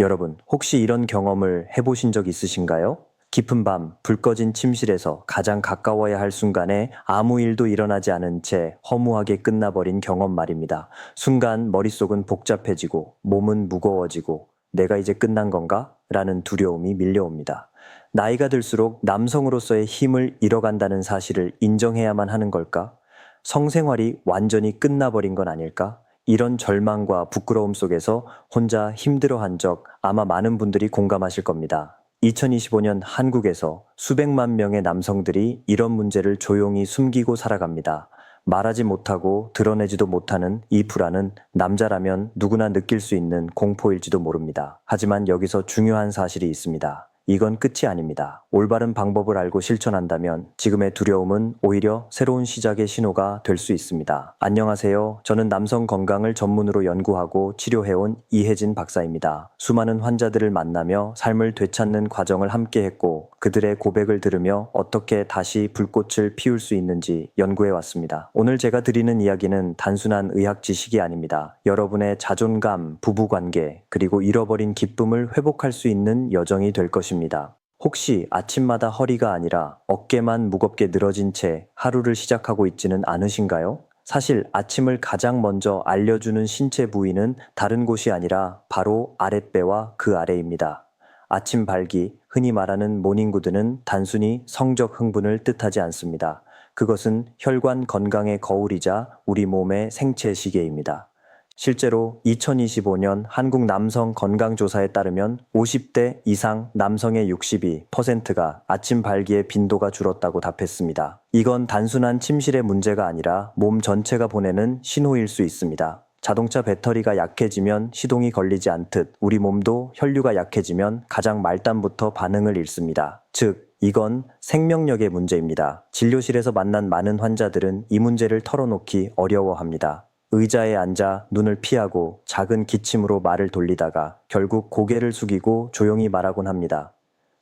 여러분, 혹시 이런 경험을 해보신 적 있으신가요? 깊은 밤, 불 꺼진 침실에서 가장 가까워야 할 순간에 아무 일도 일어나지 않은 채 허무하게 끝나버린 경험 말입니다. 순간 머릿속은 복잡해지고 몸은 무거워지고 내가 이제 끝난 건가? 라는 두려움이 밀려옵니다. 나이가 들수록 남성으로서의 힘을 잃어간다는 사실을 인정해야만 하는 걸까? 성생활이 완전히 끝나버린 건 아닐까? 이런 절망과 부끄러움 속에서 혼자 힘들어한 적 아마 많은 분들이 공감하실 겁니다. 2025년 한국에서 수백만 명의 남성들이 이런 문제를 조용히 숨기고 살아갑니다. 말하지 못하고 드러내지도 못하는 이 불안은 남자라면 누구나 느낄 수 있는 공포일지도 모릅니다. 하지만 여기서 중요한 사실이 있습니다. 이건 끝이 아닙니다. 올바른 방법을 알고 실천한다면 지금의 두려움은 오히려 새로운 시작의 신호가 될 수 있습니다. 안녕하세요. 저는 남성 건강을 전문으로 연구하고 치료해온 이혜진 박사입니다. 수많은 환자들을 만나며 삶을 되찾는 과정을 함께 했고 그들의 고백을 들으며 어떻게 다시 불꽃을 피울 수 있는지 연구해 왔습니다. 오늘 제가 드리는 이야기는 단순한 의학 지식이 아닙니다. 여러분의 자존감, 부부 관계, 그리고 잃어버린 기쁨을 회복할 수 있는 여정이 될 것입니다. 혹시 아침마다 허리가 아니라 어깨만 무겁게 늘어진 채 하루를 시작하고 있지는 않으신가요? 사실 아침을 가장 먼저 알려주는 신체 부위는 다른 곳이 아니라 바로 아랫배와 그 아래입니다. 아침 발기, 흔히 말하는 모닝구드는 단순히 성적 흥분을 뜻하지 않습니다. 그것은 혈관 건강의 거울이자 우리 몸의 생체 시계입니다. 실제로 2025년 한국 남성 건강조사에 따르면 50대 이상 남성의 62%가 아침 발기의 빈도가 줄었다고 답했습니다. 이건 단순한 침실의 문제가 아니라 몸 전체가 보내는 신호일 수 있습니다. 자동차 배터리가 약해지면 시동이 걸리지 않듯 우리 몸도 혈류가 약해지면 가장 말단부터 반응을 잃습니다. 즉, 이건 생명력의 문제입니다. 진료실에서 만난 많은 환자들은 이 문제를 털어놓기 어려워합니다. 의자에 앉아 눈을 피하고 작은 기침으로 말을 돌리다가 결국 고개를 숙이고 조용히 말하곤 합니다.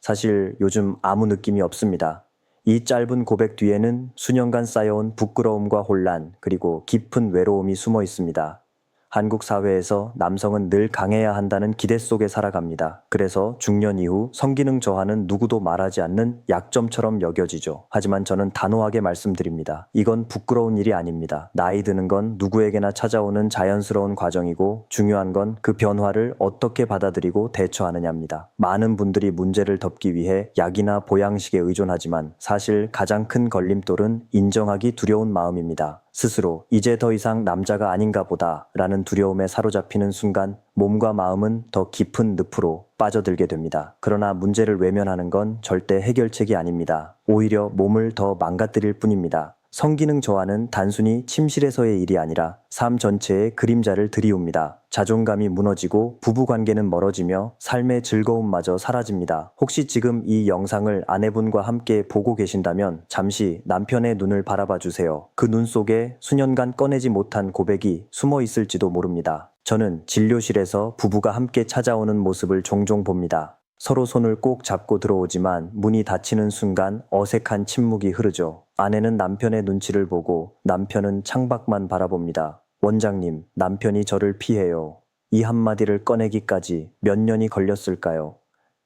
사실 요즘 아무 느낌이 없습니다. 이 짧은 고백 뒤에는 수년간 쌓여온 부끄러움과 혼란, 그리고 깊은 외로움이 숨어 있습니다. 한국 사회에서 남성은 늘 강해야 한다는 기대 속에 살아갑니다. 그래서 중년 이후 성기능 저하는 누구도 말하지 않는 약점처럼 여겨지죠. 하지만 저는 단호하게 말씀드립니다. 이건 부끄러운 일이 아닙니다. 나이 드는 건 누구에게나 찾아오는 자연스러운 과정이고 중요한 건 그 변화를 어떻게 받아들이고 대처하느냐입니다. 많은 분들이 문제를 덮기 위해 약이나 보양식에 의존하지만 사실 가장 큰 걸림돌은 인정하기 두려운 마음입니다. 스스로 이제 더 이상 남자가 아닌가 보다 라는 두려움에 사로잡히는 순간 몸과 마음은 더 깊은 늪으로 빠져들게 됩니다. 그러나 문제를 외면하는 건 절대 해결책이 아닙니다. 오히려 몸을 더 망가뜨릴 뿐입니다. 성기능 저하는 단순히 침실에서의 일이 아니라 삶 전체의 그림자를 들이웁니다. 자존감이 무너지고 부부관계는 멀어지며 삶의 즐거움마저 사라집니다. 혹시 지금 이 영상을 아내분과 함께 보고 계신다면 잠시 남편의 눈을 바라봐 주세요. 그 눈 속에 수년간 꺼내지 못한 고백이 숨어 있을지도 모릅니다. 저는 진료실에서 부부가 함께 찾아오는 모습을 종종 봅니다. 서로 손을 꼭 잡고 들어오지만 문이 닫히는 순간 어색한 침묵이 흐르죠. 아내는 남편의 눈치를 보고 남편은 창밖만 바라봅니다. 원장님, 남편이 저를 피해요. 이 한마디를 꺼내기까지 몇 년이 걸렸을까요?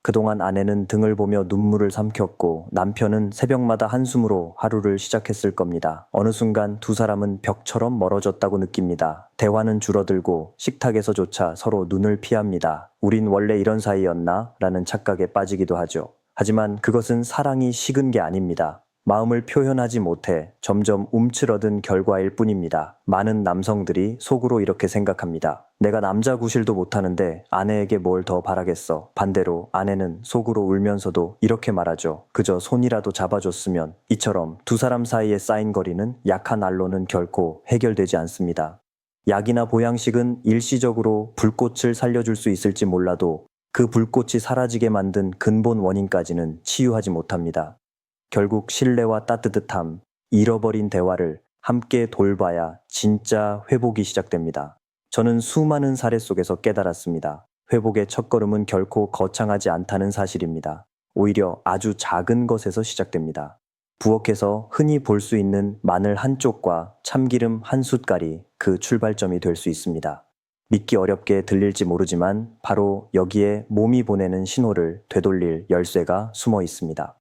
그동안 아내는 등을 보며 눈물을 삼켰고 남편은 새벽마다 한숨으로 하루를 시작했을 겁니다. 어느 순간 두 사람은 벽처럼 멀어졌다고 느낍니다. 대화는 줄어들고 식탁에서조차 서로 눈을 피합니다. 우린 원래 이런 사이였나? 라는 착각에 빠지기도 하죠. 하지만 그것은 사랑이 식은 게 아닙니다. 마음을 표현하지 못해 점점 움츠러든 결과일 뿐입니다. 많은 남성들이 속으로 이렇게 생각합니다. 내가 남자 구실도 못하는데 아내에게 뭘 더 바라겠어. 반대로 아내는 속으로 울면서도 이렇게 말하죠. 그저 손이라도 잡아줬으면. 이처럼 두 사람 사이에 쌓인 거리는 약한 알로는 결코 해결되지 않습니다. 약이나 보양식은 일시적으로 불꽃을 살려줄 수 있을지 몰라도 그 불꽃이 사라지게 만든 근본 원인까지는 치유하지 못합니다. 결국 신뢰와 따뜻함, 잃어버린 대화를 함께 돌봐야 진짜 회복이 시작됩니다. 저는 수많은 사례 속에서 깨달았습니다. 회복의 첫걸음은 결코 거창하지 않다는 사실입니다. 오히려 아주 작은 것에서 시작됩니다. 부엌에서 흔히 볼 수 있는 마늘 한 쪽과 참기름 한 숟갈이 그 출발점이 될 수 있습니다. 믿기 어렵게 들릴지 모르지만 바로 여기에 몸이 보내는 신호를 되돌릴 열쇠가 숨어 있습니다.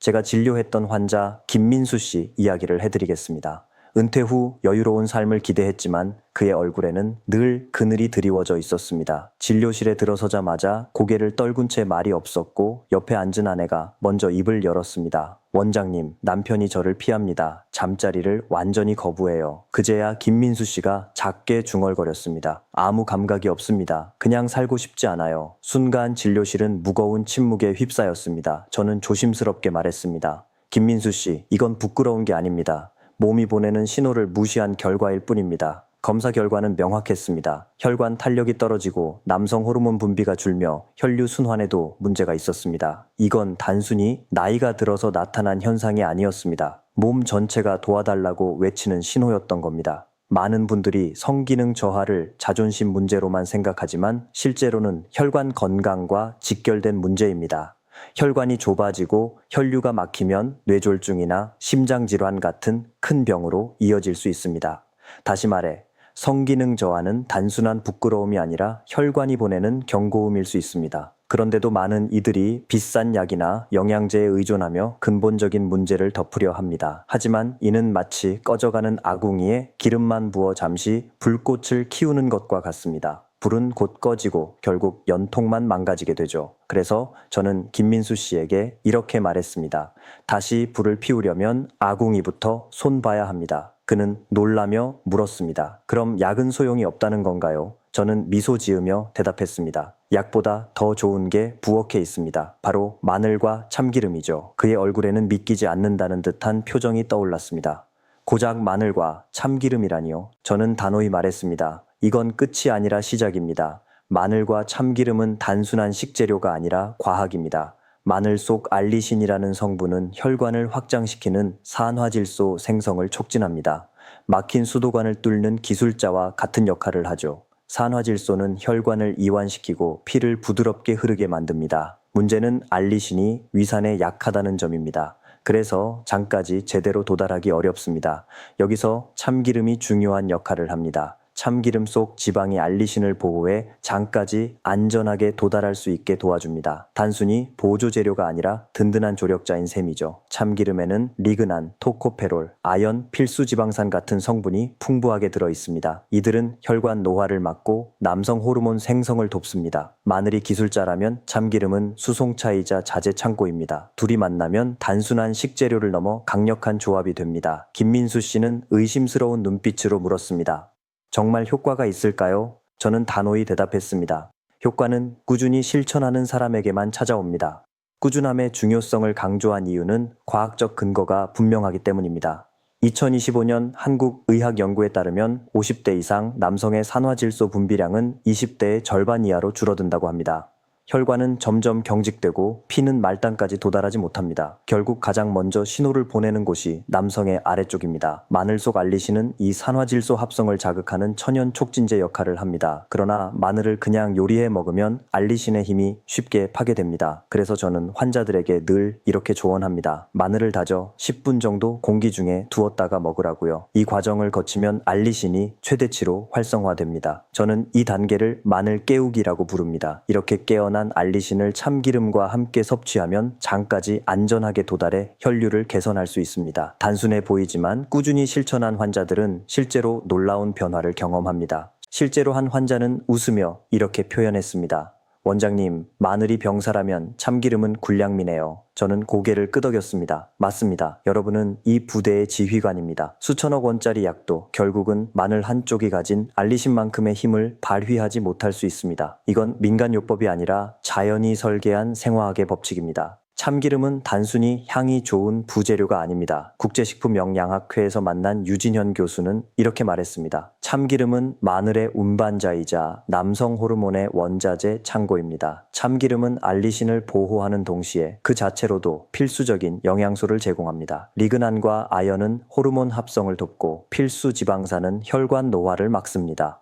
제가 진료했던 환자 김민수 씨 이야기를 해드리겠습니다. 은퇴 후 여유로운 삶을 기대했지만 그의 얼굴에는 늘 그늘이 드리워져 있었습니다. 진료실에 들어서자마자 고개를 떨군 채 말이 없었고 옆에 앉은 아내가 먼저 입을 열었습니다. 원장님, 남편이 저를 피합니다. 잠자리를 완전히 거부해요. 그제야 김민수 씨가 작게 중얼거렸습니다. 아무 감각이 없습니다. 그냥 살고 싶지 않아요. 순간 진료실은 무거운 침묵에 휩싸였습니다. 저는 조심스럽게 말했습니다. 김민수 씨, 이건 부끄러운 게 아닙니다. 몸이 보내는 신호를 무시한 결과일 뿐입니다. 검사 결과는 명확했습니다. 혈관 탄력이 떨어지고 남성 호르몬 분비가 줄며 혈류 순환에도 문제가 있었습니다. 이건 단순히 나이가 들어서 나타난 현상이 아니었습니다. 몸 전체가 도와달라고 외치는 신호였던 겁니다. 많은 분들이 성기능 저하를 자존심 문제로만 생각하지만 실제로는 혈관 건강과 직결된 문제입니다. 혈관이 좁아지고 혈류가 막히면 뇌졸중이나 심장질환 같은 큰 병으로 이어질 수 있습니다. 다시 말해, 성기능 저하는 단순한 부끄러움이 아니라 혈관이 보내는 경고음일 수 있습니다. 그런데도 많은 이들이 비싼 약이나 영양제에 의존하며 근본적인 문제를 덮으려 합니다. 하지만 이는 마치 꺼져가는 아궁이에 기름만 부어 잠시 불꽃을 키우는 것과 같습니다. 불은 곧 꺼지고 결국 연통만 망가지게 되죠. 그래서 저는 김민수 씨에게 이렇게 말했습니다. 다시 불을 피우려면 아궁이부터 손 봐야 합니다. 그는 놀라며 물었습니다. 그럼 약은 소용이 없다는 건가요? 저는 미소 지으며 대답했습니다. 약보다 더 좋은 게 부엌에 있습니다. 바로 마늘과 참기름이죠. 그의 얼굴에는 믿기지 않는다는 듯한 표정이 떠올랐습니다. 고작 마늘과 참기름이라니요. 저는 단호히 말했습니다. 이건 끝이 아니라 시작입니다. 마늘과 참기름은 단순한 식재료가 아니라 과학입니다. 마늘 속 알리신이라는 성분은 혈관을 확장시키는 산화질소 생성을 촉진합니다. 막힌 수도관을 뚫는 기술자와 같은 역할을 하죠. 산화질소는 혈관을 이완시키고 피를 부드럽게 흐르게 만듭니다. 문제는 알리신이 위산에 약하다는 점입니다. 그래서 장까지 제대로 도달하기 어렵습니다. 여기서 참기름이 중요한 역할을 합니다. 참기름 속 지방이 알리신을 보호해 장까지 안전하게 도달할 수 있게 도와줍니다. 단순히 보조 재료가 아니라 든든한 조력자인 셈이죠. 참기름에는 리그난, 토코페롤, 아연, 필수 지방산 같은 성분이 풍부하게 들어 있습니다. 이들은 혈관 노화를 막고 남성 호르몬 생성을 돕습니다. 마늘이 기술자라면 참기름은 수송차이자 자재 창고입니다. 둘이 만나면 단순한 식재료를 넘어 강력한 조합이 됩니다. 김민수 씨는 의심스러운 눈빛으로 물었습니다. 정말 효과가 있을까요? 저는 단호히 대답했습니다. 효과는 꾸준히 실천하는 사람에게만 찾아옵니다. 꾸준함의 중요성을 강조한 이유는 과학적 근거가 분명하기 때문입니다. 2025년 한국의학연구에 따르면 50대 이상 남성의 산화질소 분비량은 20대의 절반 이하로 줄어든다고 합니다. 혈관은 점점 경직되고 피는 말단까지 도달하지 못합니다. 결국 가장 먼저 신호를 보내는 곳이 남성의 아래쪽입니다. 마늘 속 알리신은 이 산화질소 합성을 자극하는 천연 촉진제 역할을 합니다. 그러나 마늘을 그냥 요리해 먹으면 알리신의 힘이 쉽게 파괴됩니다. 그래서 저는 환자들에게 늘 이렇게 조언합니다. 마늘을 다져 10분 정도 공기 중에 두었다가 먹으라고요. 이 과정을 거치면 알리신이 최대치로 활성화됩니다. 저는 이 단계를 마늘 깨우기라고 부릅니다. 이렇게 깨어 난 알리신을 참기름과 함께 섭취하면 장까지 안전하게 도달해 혈류를 개선할 수 있습니다. 단순해 보이지만 꾸준히 실천한 환자들은 실제로 놀라운 변화를 경험합니다. 실제로 한 환자는 웃으며 이렇게 표현했습니다. 원장님, 마늘이 병사라면 참기름은 굴량미네요. 저는 고개를 끄덕였습니다. 맞습니다. 여러분은 이 부대의 지휘관입니다. 수천억 원짜리 약도 결국은 마늘 한쪽이 가진 알리신만큼의 힘을 발휘하지 못할 수 있습니다. 이건 민간요법이 아니라 자연이 설계한 생화학의 법칙입니다. 참기름은 단순히 향이 좋은 부재료가 아닙니다. 국제식품영양학회에서 만난 유진현 교수는 이렇게 말했습니다. 참기름은 마늘의 운반자이자 남성 호르몬의 원자재 창고입니다. 참기름은 알리신을 보호하는 동시에 그 자체로도 필수적인 영양소를 제공합니다. 리그난과 아연은 호르몬 합성을 돕고 필수 지방산은 혈관 노화를 막습니다.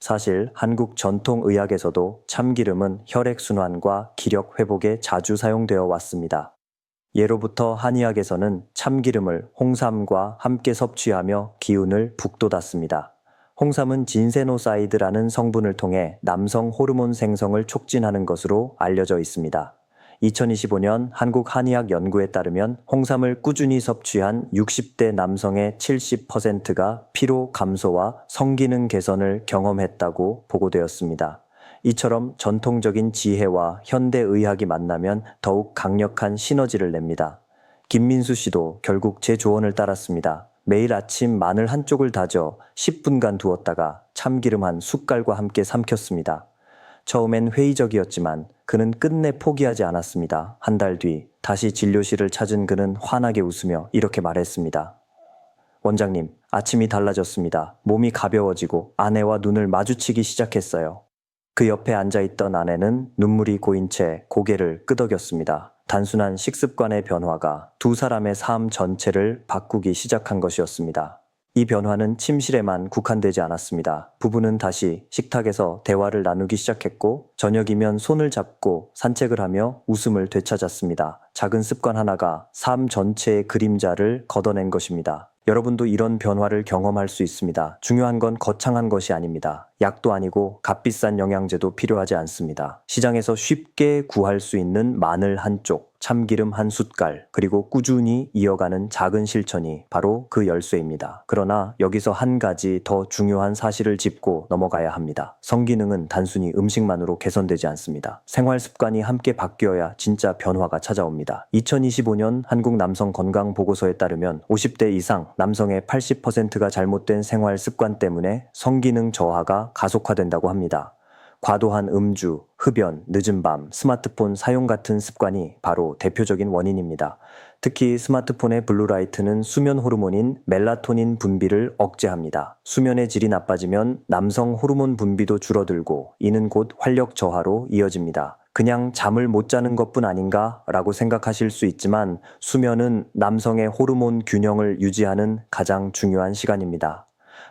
사실 한국 전통 의학에서도 참기름은 혈액순환과 기력 회복에 자주 사용되어 왔습니다. 예로부터 한의학에서는 참기름을 홍삼과 함께 섭취하며 기운을 북돋았습니다. 홍삼은 진세노사이드라는 성분을 통해 남성 호르몬 생성을 촉진하는 것으로 알려져 있습니다. 2025년 한국 한의학 연구에 따르면 홍삼을 꾸준히 섭취한 60대 남성의 70%가 피로 감소와 성기능 개선을 경험했다고 보고되었습니다. 이처럼 전통적인 지혜와 현대 의학이 만나면 더욱 강력한 시너지를 냅니다. 김민수 씨도 결국 제 조언을 따랐습니다. 매일 아침 마늘 한쪽을 다져 10분간 두었다가 참기름 한 숟갈과 함께 삼켰습니다. 처음엔 회의적이었지만 그는 끝내 포기하지 않았습니다. 한 달 뒤 다시 진료실을 찾은 그는 환하게 웃으며 이렇게 말했습니다. 원장님, 아침이 달라졌습니다. 몸이 가벼워지고 아내와 눈을 마주치기 시작했어요. 그 옆에 앉아 있던 아내는 눈물이 고인 채 고개를 끄덕였습니다. 단순한 식습관의 변화가 두 사람의 삶 전체를 바꾸기 시작한 것이었습니다. 이 변화는 침실에만 국한되지 않았습니다. 부부는 다시 식탁에서 대화를 나누기 시작했고, 저녁이면 손을 잡고 산책을 하며 웃음을 되찾았습니다. 작은 습관 하나가 삶 전체의 그림자를 걷어낸 것입니다. 여러분도 이런 변화를 경험할 수 있습니다. 중요한 건 거창한 것이 아닙니다. 약도 아니고 값비싼 영양제도 필요하지 않습니다. 시장에서 쉽게 구할 수 있는 마늘 한 쪽, 참기름 한 숟갈, 그리고 꾸준히 이어가는 작은 실천이 바로 그 열쇠입니다. 그러나 여기서 한 가지 더 중요한 사실을 짚고 넘어가야 합니다. 성기능은 단순히 음식만으로 개선되지 않습니다. 생활 습관이 함께 바뀌어야 진짜 변화가 찾아옵니다. 2025년 한국 남성 건강 보고서에 따르면 50대 이상 남성의 80%가 잘못된 생활 습관 때문에 성기능 저하 가 가속화된다고 합니다. 과도한 음주, 흡연, 늦은 밤, 스마트폰 사용 같은 습관이 바로 대표적인 원인입니다. 특히 스마트폰의 블루라이트는 수면 호르몬인 멜라토닌 분비를 억제합니다. 수면의 질이 나빠지면 남성 호르몬 분비도 줄어들고 이는 곧 활력 저하로 이어집니다. 그냥 잠을 못 자는 것뿐 아닌가 라고 생각하실 수 있지만 수면은 남성의 호르몬 균형을 유지하는 가장 중요한 시간입니다.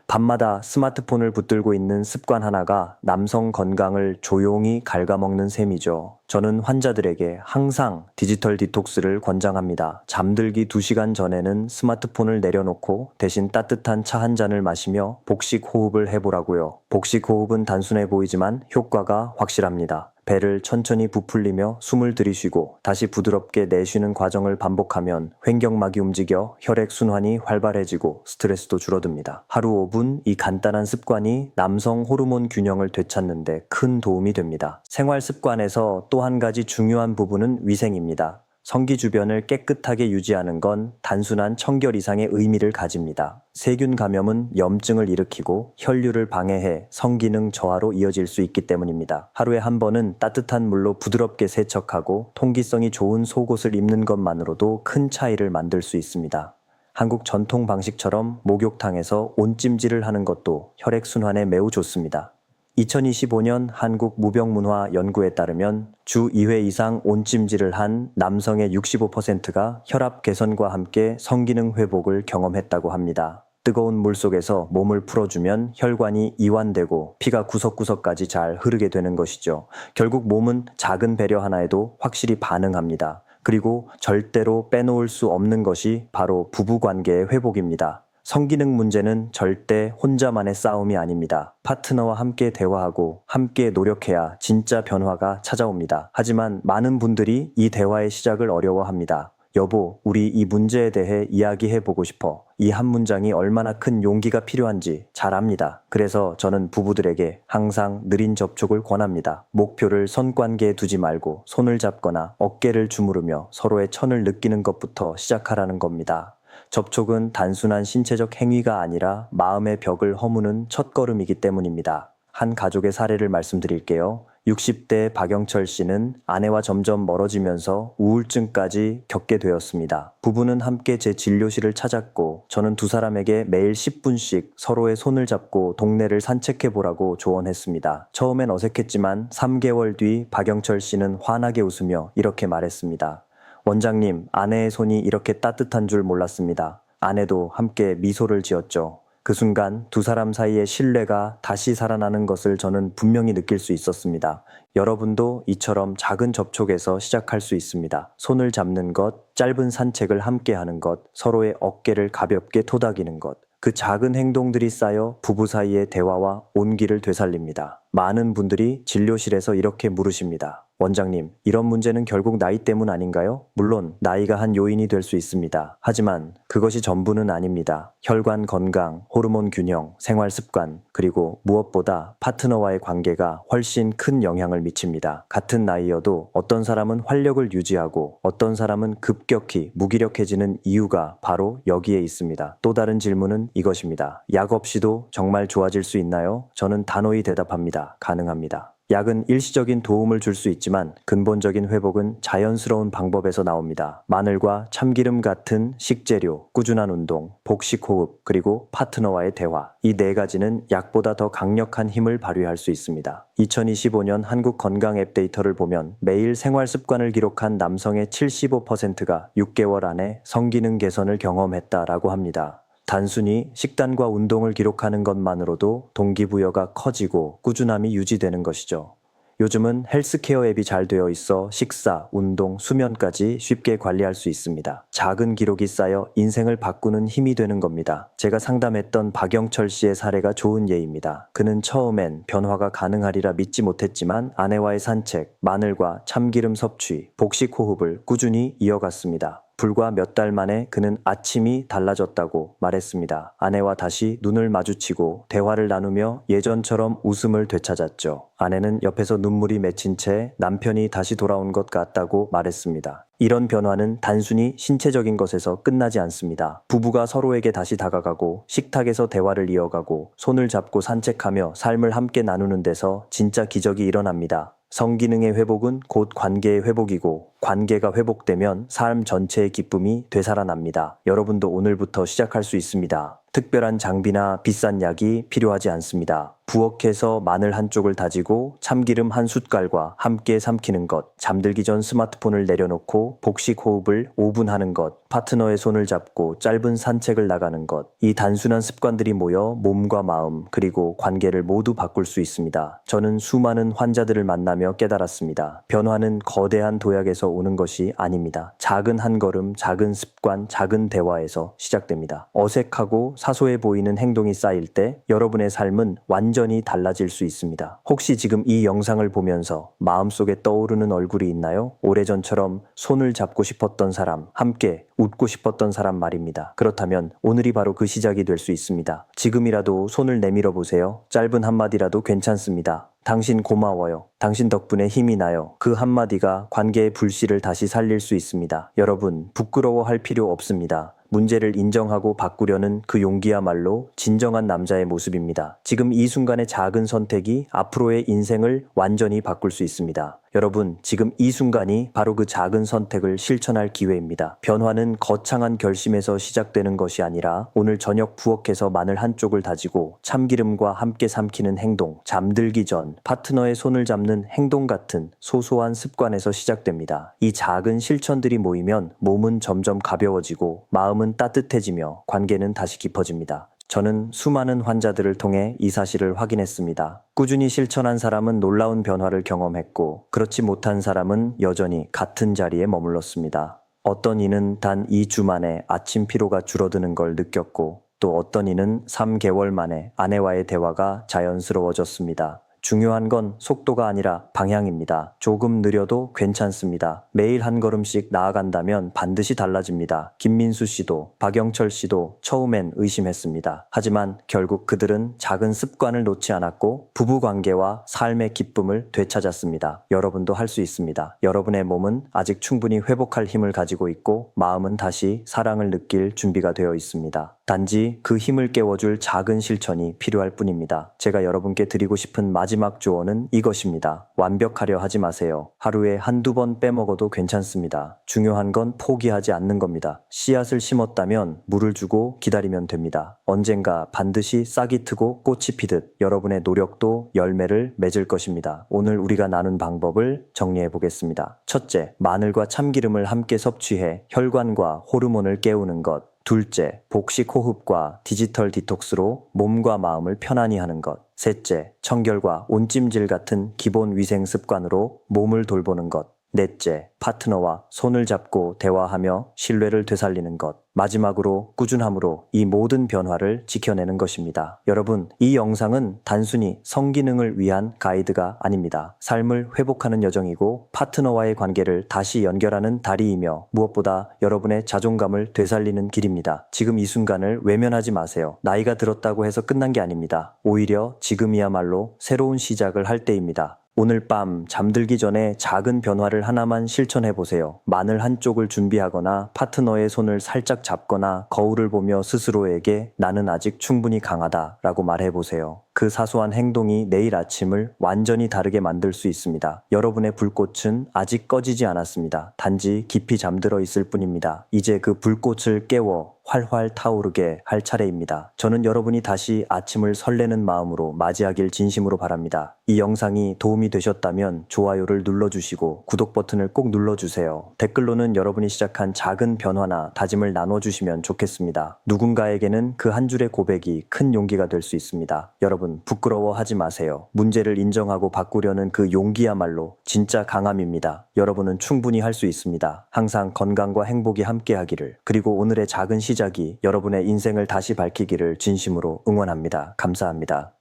밤마다 스마트폰을 붙들고 있는 습관 하나가 남성 건강을 조용히 갉아먹는 셈이죠. 저는 환자들에게 항상 디지털 디톡스를 권장합니다. 잠들기 2시간 전에는 스마트폰을 내려놓고 대신 따뜻한 차 한 잔을 마시며 복식 호흡을 해보라고요. 복식 호흡은 단순해 보이지만 효과가 확실합니다. 배를 천천히 부풀리며 숨을 들이쉬고 다시 부드럽게 내쉬는 과정을 반복하면 횡격막이 움직여 혈액 순환이 활발해지고 스트레스도 줄어듭니다. 하루 5분 이 간단한 습관이 남성 호르몬 균형을 되찾는데 큰 도움이 됩니다. 생활 습관에서 또 한 가지 중요한 부분은 위생입니다. 성기 주변을 깨끗하게 유지하는 건 단순한 청결 이상의 의미를 가집니다. 세균 감염은 염증을 일으키고 혈류를 방해해 성기능 저하로 이어질 수 있기 때문입니다. 하루에 한 번은 따뜻한 물로 부드럽게 세척하고 통기성이 좋은 속옷을 입는 것만으로도 큰 차이를 만들 수 있습니다. 한국 전통 방식처럼 목욕탕에서 온찜질을 하는 것도 혈액순환에 매우 좋습니다. 2025년 한국 무병문화 연구에 따르면 주 2회 이상 온찜질을 한 남성의 65%가 혈압 개선과 함께 성기능 회복을 경험했다고 합니다. 뜨거운 물 속에서 몸을 풀어주면 혈관이 이완되고 피가 구석구석까지 잘 흐르게 되는 것이죠. 결국 몸은 작은 배려 하나에도 확실히 반응합니다. 그리고 절대로 빼놓을 수 없는 것이 바로 부부 관계의 회복입니다. 성기능 문제는 절대 혼자만의 싸움이 아닙니다. 파트너와 함께 대화하고 함께 노력해야 진짜 변화가 찾아옵니다. 하지만 많은 분들이 이 대화의 시작을 어려워합니다. 여보, 우리 이 문제에 대해 이야기해 보고 싶어. 이 한 문장이 얼마나 큰 용기가 필요한지 잘 압니다. 그래서 저는 부부들에게 항상 느린 접촉을 권합니다. 목표를 선관계에 두지 말고 손을 잡거나 어깨를 주무르며 서로의 천을 느끼는 것부터 시작하라는 겁니다. 접촉은 단순한 신체적 행위가 아니라 마음의 벽을 허무는 첫걸음이기 때문입니다. 한 가족의 사례를 말씀드릴게요. 60대 박영철 씨는 아내와 점점 멀어지면서 우울증까지 겪게 되었습니다. 부부는 함께 제 진료실을 찾았고 저는 두 사람에게 매일 10분씩 서로의 손을 잡고 동네를 산책해 보라고 조언했습니다. 처음엔 어색했지만 3개월 뒤 박영철 씨는 환하게 웃으며 이렇게 말했습니다. 원장님, 아내의 손이 이렇게 따뜻한 줄 몰랐습니다. 아내도 함께 미소를 지었죠. 그 순간 두 사람 사이의 신뢰가 다시 살아나는 것을 저는 분명히 느낄 수 있었습니다. 여러분도 이처럼 작은 접촉에서 시작할 수 있습니다. 손을 잡는 것, 짧은 산책을 함께 하는 것, 서로의 어깨를 가볍게 토닥이는 것. 그 작은 행동들이 쌓여 부부 사이의 대화와 온기를 되살립니다. 많은 분들이 진료실에서 이렇게 물으십니다. 원장님, 이런 문제는 결국 나이 때문 아닌가요? 물론 나이가 한 요인이 될 수 있습니다. 하지만 그것이 전부는 아닙니다. 혈관 건강, 호르몬 균형, 생활 습관, 그리고 무엇보다 파트너와의 관계가 훨씬 큰 영향을 미칩니다. 같은 나이여도 어떤 사람은 활력을 유지하고 어떤 사람은 급격히 무기력해지는 이유가 바로 여기에 있습니다. 또 다른 질문은 이것입니다. 약 없이도 정말 좋아질 수 있나요? 저는 단호히 대답합니다. 가능합니다. 약은 일시적인 도움을 줄 수 있지만 근본적인 회복은 자연스러운 방법에서 나옵니다. 마늘과 참기름 같은 식재료, 꾸준한 운동, 복식 호흡, 그리고 파트너와의 대화. 이 네 가지는 약보다 더 강력한 힘을 발휘할 수 있습니다. 2025년 한국 건강 앱 데이터를 보면 매일 생활 습관을 기록한 남성의 75%가 6개월 안에 성기능 개선을 경험했다라고 합니다. 단순히 식단과 운동을 기록하는 것만으로도 동기부여가 커지고 꾸준함이 유지되는 것이죠. 요즘은 헬스케어 앱이 잘 되어 있어 식사, 운동, 수면까지 쉽게 관리할 수 있습니다. 작은 기록이 쌓여 인생을 바꾸는 힘이 되는 겁니다. 제가 상담했던 박영철 씨의 사례가 좋은 예입니다. 그는 처음엔 변화가 가능하리라 믿지 못했지만 아내와의 산책, 마늘과 참기름 섭취, 복식 호흡을 꾸준히 이어갔습니다. 불과 몇 달 만에 그는 아침이 달라졌다고 말했습니다. 아내와 다시 눈을 마주치고 대화를 나누며 예전처럼 웃음을 되찾았죠. 아내는 옆에서 눈물이 맺힌 채 남편이 다시 돌아온 것 같다고 말했습니다. 이런 변화는 단순히 신체적인 것에서 끝나지 않습니다. 부부가 서로에게 다시 다가가고 식탁에서 대화를 이어가고 손을 잡고 산책하며 삶을 함께 나누는 데서 진짜 기적이 일어납니다. 성기능의 회복은 곧 관계의 회복이고 관계가 회복되면 삶 전체의 기쁨이 되살아납니다. 여러분도 오늘부터 시작할 수 있습니다. 특별한 장비나 비싼 약이 필요하지 않습니다. 부엌에서 마늘 한 쪽을 다지고 참기름 한 숟갈과 함께 삼키는 것, 잠들기 전 스마트폰을 내려놓고 복식 호흡을 5분 하는 것, 파트너의 손을 잡고 짧은 산책을 나가는 것, 이 단순한 습관들이 모여 몸과 마음, 그리고 관계를 모두 바꿀 수 있습니다. 저는 수많은 환자들을 만나며 깨달았습니다. 변화는 거대한 도약에서 오는 것이 아닙니다. 작은 한 걸음, 작은 습관, 작은 대화에서 시작됩니다. 어색하고 사소해 보이는 행동이 쌓일 때 여러분의 삶은 완전 히 달라질 수 있습니다. 혹시 지금 이 영상을 보면서 마음속에 떠오르는 얼굴이 있나요? 오래전처럼 손을 잡고 싶었던 사람, 함께 웃고 싶었던 사람 말입니다. 그렇다면 오늘이 바로 그 시작이 될 수 있습니다. 지금이라도 손을 내밀어 보세요. 짧은 한마디라도 괜찮습니다. 당신 고마워요. 당신 덕분에 힘이 나요. 그 한마디가 관계의 불씨를 다시 살릴 수 있습니다. 여러분, 부끄러워할 필요 없습니다. 문제를 인정하고 바꾸려는 그 용기야말로 진정한 남자의 모습입니다. 지금 이 순간의 작은 선택이 앞으로의 인생을 완전히 바꿀 수 있습니다. 여러분, 지금 이 순간이 바로 그 작은 선택을 실천할 기회입니다. 변화는 거창한 결심에서 시작되는 것이 아니라 오늘 저녁 부엌에서 마늘 한쪽을 다지고 참기름과 함께 삼키는 행동, 잠들기 전 파트너의 손을 잡는 행동 같은 소소한 습관에서 시작됩니다. 이 작은 실천들이 모이면 몸은 점점 가벼워지고 마음은 따뜻해지며 관계는 다시 깊어집니다. 저는 수많은 환자들을 통해 이 사실을 확인했습니다. 꾸준히 실천한 사람은 놀라운 변화를 경험했고, 그렇지 못한 사람은 여전히 같은 자리에 머물렀습니다. 어떤 이는 단 2주 만에 아침 피로가 줄어드는 걸 느꼈고, 또 어떤 이는 3개월 만에 아내와의 대화가 자연스러워졌습니다. 중요한 건 속도가 아니라 방향입니다. 조금 느려도 괜찮습니다. 매일 한 걸음씩 나아간다면 반드시 달라집니다. 김민수 씨도 박영철 씨도 처음엔 의심했습니다. 하지만 결국 그들은 작은 습관을 놓지 않았고 부부 관계와 삶의 기쁨을 되찾았습니다. 여러분도 할 수 있습니다. 여러분의 몸은 아직 충분히 회복할 힘을 가지고 있고 마음은 다시 사랑을 느낄 준비가 되어 있습니다. 단지 그 힘을 깨워줄 작은 실천이 필요할 뿐입니다. 제가 여러분께 드리고 싶은 마지막 조언은 이것입니다. 완벽하려 하지 마세요. 하루에 한두 번 빼먹어도 괜찮습니다. 중요한 건 포기하지 않는 겁니다. 씨앗을 심었다면 물을 주고 기다리면 됩니다. 언젠가 반드시 싹이 트고 꽃이 피듯 여러분의 노력도 열매를 맺을 것입니다. 오늘 우리가 나눈 방법을 정리해 보겠습니다. 첫째, 마늘과 참기름을 함께 섭취해 혈관과 호르몬을 깨우는 것. 둘째, 복식 호흡과 디지털 디톡스로 몸과 마음을 편안히 하는 것. 셋째, 청결과 온찜질 같은 기본 위생 습관으로 몸을 돌보는 것. 넷째, 파트너와 손을 잡고 대화하며 신뢰를 되살리는 것. 마지막으로 꾸준함으로 이 모든 변화를 지켜내는 것입니다. 여러분, 이 영상은 단순히 성기능을 위한 가이드가 아닙니다. 삶을 회복하는 여정이고 파트너와의 관계를 다시 연결하는 다리이며 무엇보다 여러분의 자존감을 되살리는 길입니다. 지금 이 순간을 외면하지 마세요. 나이가 들었다고 해서 끝난 게 아닙니다. 오히려 지금이야말로 새로운 시작을 할 때입니다. 오늘 밤 잠들기 전에 작은 변화를 하나만 실천해 보세요. 마늘 한쪽을 준비하거나 파트너의 손을 살짝 잡거나 거울을 보며 스스로에게 나는 아직 충분히 강하다 라고 말해 보세요. 그 사소한 행동이 내일 아침을 완전히 다르게 만들 수 있습니다. 여러분의 불꽃은 아직 꺼지지 않았습니다. 단지 깊이 잠들어 있을 뿐입니다. 이제 그 불꽃을 깨워 활활 타오르게 할 차례입니다. 저는 여러분이 다시 아침을 설레는 마음으로 맞이하길 진심으로 바랍니다. 이 영상이 도움이 되셨다면 좋아요를 눌러주시고 구독 버튼을 꼭 눌러주세요. 댓글로는 여러분이 시작한 작은 변화나 다짐을 나눠주시면 좋겠습니다. 누군가에게는 그 한 줄의 고백이 큰 용기가 될 수 있습니다. 여러분 부끄러워하지 마세요. 문제를 인정하고 바꾸려는 그 용기야말로 진짜 강함입니다. 여러분은 충분히 할 수 있습니다. 항상 건강과 행복이 함께하기를 그리고 오늘의 작은 시작이 여러분의 인생을 다시 밝히기를 진심으로 응원합니다. 감사합니다.